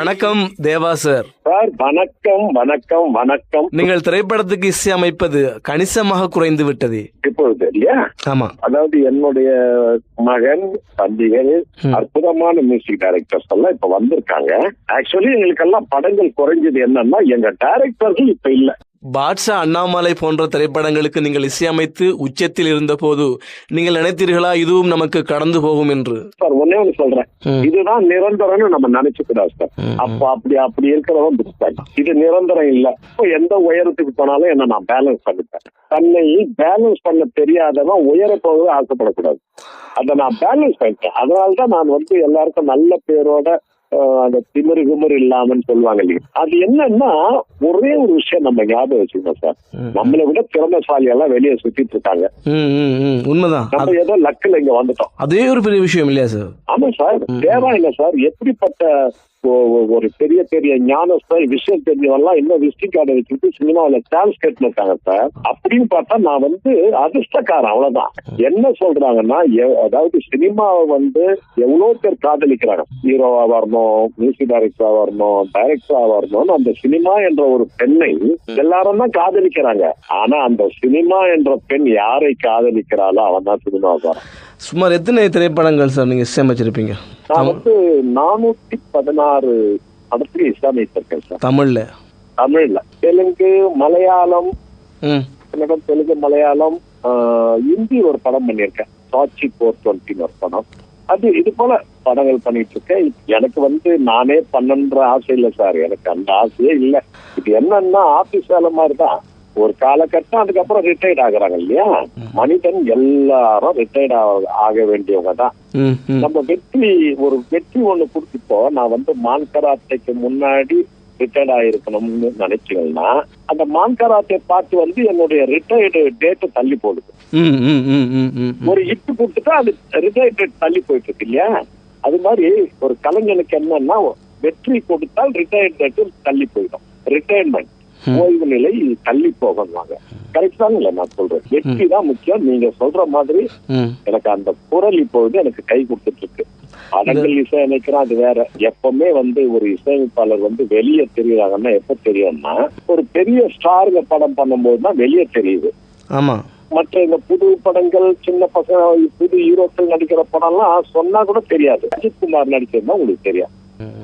வணக்கம் தேவா sir. Sir வணக்கம் வணக்கம் வணக்கம். நீங்கள் திரைப்படத்துக்கு இசையமைப்பது கணிசமாக குறைந்து விட்டது. இப்பொழுது இல்லையா? ஆமா. அதாவது என்னுடைய மகன் தம்பிகள். அற்புதமான மியூசிக் டைரக்டர்ஸ் எல்லாம் இப்ப வந்திருக்காங்க. ஆக்சுவலி எங்களுக்கெல்லாம் படங்கள் குறைஞ்சது என்னன்னா எங்க டைரக்டர்கள் இப்ப இல்ல. பாட்ஷா அண்ணாமலை போன்ற திரைப்படங்களுக்கு நீங்கள் இசையமைத்து உச்சத்தில் இருந்தபோது நீங்கள் நினைத்தீர்களா இதுவும் நமக்கு கடந்து போகும் என்று? சார் ஒன்னே ஒண்ணு சொல்றேன். இதுதான் நிரந்தரம்னு நம்ம நினைச்சுக்கூடாது சார். ம், ம். அப்ப அப்படி அப்படி இருக்கிறவன் இது நிரந்தரம் இல்ல. இப்போ எந்த உயரத்துக்கு போனாலும் என்ன நான் பேலன்ஸ் பண்ணிப்பேன். தன்னை பேலன்ஸ் பண்ண தெரியாதவன் உயர போகவே ஆசைப்படக்கூடாது. அதை நான் பேலன்ஸ் பண்ணிட்டேன். அதனாலதான் நான் வந்து எல்லாருக்கும் நல்ல பேரோட அந்த திமிரு குமரு இல்லாமன்னு சொல்லுவாங்க இல்லையா? அது என்னன்னா ஒரே ஒரு விஷயம் நம்ம ஞாபகம் வச்சுக்கணும் சார். நம்மளை விட திறமைசாலி எல்லாம் வெளியே சுத்திட்டு இருக்காங்க. உண்மைதான். நம்ம ஏதோ லக்கில் இங்க வந்துட்டோம். அதே ஒரு பெரிய விஷயம் இல்லையா சார்? ஆமா சார். தேவா இல்ல சார். எப்படிப்பட்ட ஒரு பெரிய பெரிய ஞானஸ்தர் விஷயம் தெரிஞ்சவெல்லாம் இன்னும் விசிட்டிங் கார்டை வச்சுட்டு சினிமாவில் சான்ஸ் கட்டிருக்காங்க சார். அப்படின்னு பார்த்தா நான் வந்து அதிர்ஷ்டக்காரன் அவ்வளவுதான். என்ன சொல்றாங்கன்னா அதாவது சினிமாவை வந்து எவ்வளவு பேர் காதலிக்கிறாங்க. ஹீரோவா வரணும் மியூசிக் டைரக்டரா வரணும் டைரக்டரா வரணும்னு அந்த சினிமா என்ற ஒரு பெண்ணை எல்லாரும் தான் காதலிக்கிறாங்க. ஆனா அந்த சினிமா என்ற பெண் யாரை காதலிக்கிறாளோ அவன் தான் சினிமா வரான். சுமார் எத்தனை திரைப்படங்கள் சார் நீங்க இசையமைச்சிருப்பீங்க நான் வந்து நானூத்தி பதினாறு படத்துக்கு இஸ்லாமியிருக்கேன் சார். தமிழ்ல? தமிழ்ல. தெலுங்கு மலையாளம் கன்னடம் தெலுங்கு மலையாளம் ஹிந்தி ஒரு படம் பண்ணியிருக்கேன். சாட்சி போர் டுவெண்ட்டின்னு ஒரு படம். அது இது போல படங்கள் பண்ணிட்டு இருக்கேன் எனக்கு வந்து நானே பண்ணன்ற ஆசை இல்லை சார். எனக்கு அந்த ஆசையே இல்லை. இது என்னன்னா ஆபீஸ் வேலை மாதிரி தான் ஒரு காலகட்டம் அதுக்கப்புறம் ரிட்டையர்ட் ஆகுறாங்க இல்லையா? மனிதன் எல்லாரும் ரிட்டையர்ட் ஆக வேண்டியவங்க தான் நம்ம வெற்றி ஒரு வெற்றி ஒண்ணு கொடுத்துப்போ நான் வந்து மான்கராத்தைக்கு முன்னாடி ரிட்டையர்ட் ஆயிருக்கணும்னு நினைச்சீங்கன்னா அந்த மான்கராத்தை பார்த்து வந்து என்னுடைய ரிட்டையர்டு டேட்டு தள்ளி போடுது. ஒரு இட்டு கொடுத்துட்டா அது ரிட்டையர்ட் டேட் தள்ளி போயிட்டு இருக்கு இல்லையா? அது மாதிரி ஒரு கலைஞனுக்கு என்னன்னா வெற்றி கொடுத்தால் ரிட்டையர்ட் தள்ளி போயிடும். ரிட்டையர்மெண்ட் ஓய்வு நிலை தள்ளி போகணுவாங்க கரெக்ட் தானே நான் சொல்றேன். வெற்றி தான் முக்கியம். நீங்க சொல்ற மாதிரி எனக்கு அந்த குரல் இப்பொழுது எனக்கு கை கொடுத்துட்டு இருக்கு படங்கள் இசையமைக்கிறான் அது வேற. எப்பவுமே வந்து ஒரு இசையமைப்பாளர் வந்து வெளியே தெரியுறாங்கன்னா எப்ப தெரியும்னா ஒரு பெரிய ஸ்டாருங்க படம் பண்ணும்போது தான் வெளியே தெரியுது. ஆமா. மற்ற இந்த புது படங்கள் சின்ன பசங்க புது ஹீரோக்கள் நடிக்கிற படம்லாம் சொன்னா கூட தெரியாது. அஜித் குமார் நடிச்சதுதான் உங்களுக்கு தெரியும்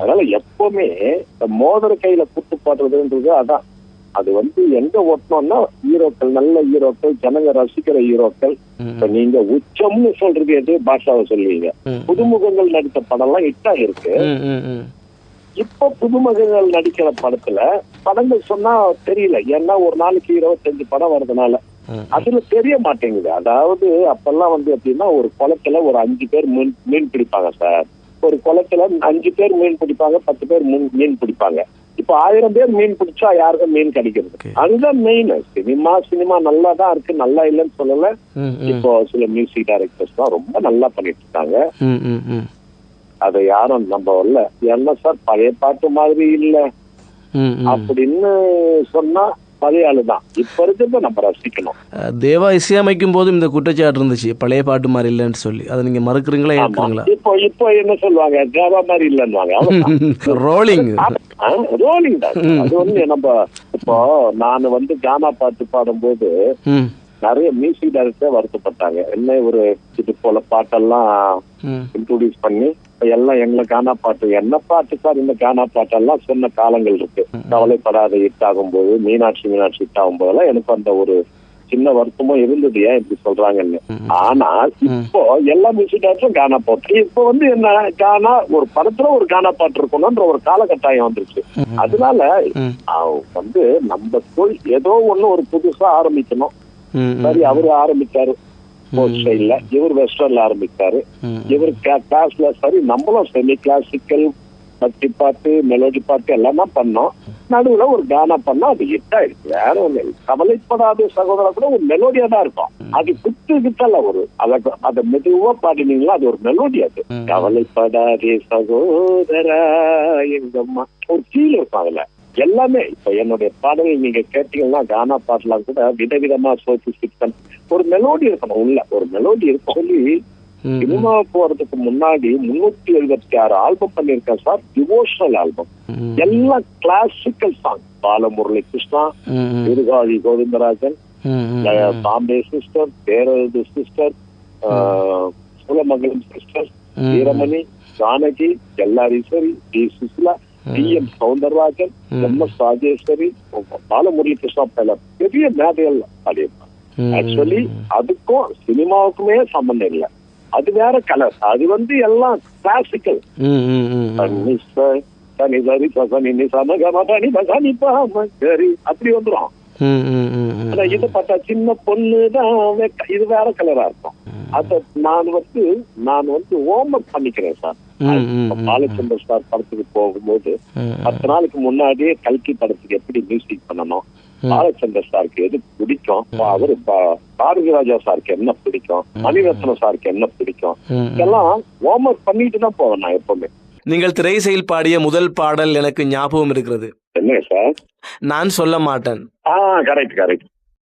அதனால எப்பவுமே இந்த மோதிர கையில குத்து பாடுறதுன்றது அதான். அது வந்து எங்க ஓட்டணும்னா ஹீரோக்கள் நல்ல ஹீரோக்கள் ஜனங்க ரசிக்கிற ஹீரோக்கள். இப்ப நீங்க உச்சம்னு சொல்றது எது பாஷாவை சொல்லுவீங்க. புதுமுகங்கள் நடித்த படம்லாம் ஹிட்டா இருக்கு இப்போ புதுமுகங்கள் நடிக்கிற படத்துல படங்கள் சொன்னா தெரியல. ஏன்னா ஒரு நாளைக்கு இருபத்தஞ்சு படம் வர்றதுனால. அதுல தெரிய மாட்டேங்குது. அதாவது அப்பெல்லாம் வந்து எப்படின்னா ஒரு குளத்துல ஒரு அஞ்சு பேர் மீன் மீன் பிடிப்பாங்க சார். ஒரு குளத்துல அஞ்சு பேர் மீன் பிடிப்பாங்க பத்து பேர் மீன் பிடிப்பாங்க. இப்போ ஆயிரம் பேர் மீன் பிடிச்சா யாருக்கும் மீன் கிடைக்கிறது. அதுதான் மெயின் சினிமா சினிமா நல்லா தான் இருக்கு நல்லா இல்லைன்னு சொல்லல. இப்போ சில மியூசிக் டைரக்டர்ஸ் தான் ரொம்ப நல்லா பண்ணிட்டு இருக்காங்க அதை யாரும் நம்ப வரல என்ன சார் பழைய பாட்டு மாதிரி இல்ல. அப்படின்னு சொன்னா பழைய ஆளுதான் இப்ப இருக்கிறத நம்ம ரசிக்கணும். தேவா இசையமைக்கும் போதும் இந்த குற்றச்சாட்டு இருந்துச்சு. பழைய பாட்டு மாதிரி இல்லைன்னு சொல்லி. அதை நீங்க மறுக்கிறீங்களா. ஏற்கிறீங்களா? இப்போ இப்போ என்ன சொல்லுவாங்க? தேவா மாதிரி இல்லைன்னுவாங்க. ரோலிங் ரோலிங் தான். அது வந்து நம்ம இப்போ நான் வந்து கானா பாட்டு பாடும்போது நிறைய மியூசிக் டைரக்டர் வருத்தப்பட்டாங்க. என்ன ஒரு இது போல பாட்டெல்லாம் இன்ட்ரோடியூஸ் பண்ணி எல்லாம் எங்களை கானா பாட்டு என்ன பாட்டு சார் இந்த கானா பாட்டெல்லாம் சொன்ன காலங்கள் இருக்கு. கவலைப்படாத ஹிட் ஆகும்போது மீனாட்சி மீனாட்சி ஹிட் ஆகும்போதெல்லாம் எனக்கு அந்த ஒரு சின்ன வருத்தமும் இருந்தது ஏன் இப்படி சொல்றாங்கன்னு. ஆனால் இப்போ எல்லா மியூசிக் டைரக்டரும் கானா பாட்டு இப்போ வந்து என்ன கானா ஒரு படத்துல ஒரு கானா பாட்டு இருக்கணும்ன்ற ஒரு காலகட்டாயம் வந்துருச்சு. அதனால வந்து நம்ம போய் ஏதோ ஒண்ணு ஒரு புதுசா ஆரம்பிக்கணும். சரி அவரு ஆரம்பிச்சாரு. ஸ்போர்ட்ஸ் இவர் வெஸ்டர்ன்ல ஆரம்பிச்சாரு. ம். இவர் கிளாஸ்ல சரி நம்மளும் செமி கிளாசிக்கல் பக்தி பாட்டு மெலோடி பாட்டு எல்லாம் தான் பண்ணோம். நடுவுல ஒரு கானா பண்ணா அது ஹிட் ஆயிடுச்சு. வேற ஒண்ணு. கவலைப்படாத சகோதரா கூட ஒரு மெலோடியா தான் இருக்கும். அது குத்து கிட்டல ஒரு அத அத மெதுவா பாடினீங்களா அது ஒரு மெலோடி அது. கவலைப்படாதே சகோதரா எங்கம்மா ஒரு ஃபீல் இருக்கும் அதுல. எல்லாமே. இப்ப என்னுடைய பாடல்கள் நீங்க கேட்டீங்கன்னா கானா பாட்டெல்லாம் கூட விதவிதமா சிக்கன் ஒரு மெலோடி இருக்கணும் உள்ள. ஒரு மெலோடி இருக்கும் சொல்லி சினிமா போறதுக்கு முன்னாடி முன்னூத்தி எழுபத்தி ஆறு ஆல்பம் பண்ணிருக்கேன் சார். டிவோஷனல் ஆல்பம் எல்லாம் classical song Balamurali Krishna Thirukazhi Govindarajan Bombay sister பேரது sister Soolamangalam sister. Veeramani Janaki L R Eswari T Susheela T M Soundararajan ம். எம் எஸ் ராஜேஸ்வரி பாலமுரளி கிருஷ்ணா பல பெரிய மேதைகள் பாடியிருப்பாங்க. ம், ஆக்சுவலி அதுக்கும் சினிமாவுக்குமே சம்பந்தம் இல்லை. அது வேற கலர் அது வந்து எல்லாம் கிளாசிக்கல். சனி சரி சனி நி பசனி பாம சரி அப்படி வந்துரும். ம், ம், ம், ம். ஆனா இது பார்த்தா சின்ன பொண்ணு தான் இது வேற கலரா இருக்கும். அத நான் வந்து நான் வந்து ஹோம் ஒர்க் பண்ணிக்கிறேன் சார். பாலச்சந்திர சார் படத்துக்கு போகும்போது பத்து நாளுக்கு முன்னாடியே கல்கி படத்துக்கு எப்படி மியூசிக் பண்ணணும்? பாலச்சந்திர சாருக்கு எது பிடிக்கும்? அவரு பா- பாரதி ராஜா சாருக்கு என்ன பிடிக்கும்? மணிரத்னம் சாருக்கு என்ன பிடிக்கும். இதெல்லாம் ஹோம் ஒர்க் பண்ணிட்டு தான் போவேன் நான் எப்பவுமே. நீங்கள் திரைசையில் பாடிய முதல் பாடல் எனக்கு ஞாபகம் இருக்கிறது. என்ன சார்? நான் சொல்ல மாட்டேன். ஆ கரெக்ட் கரெக்ட்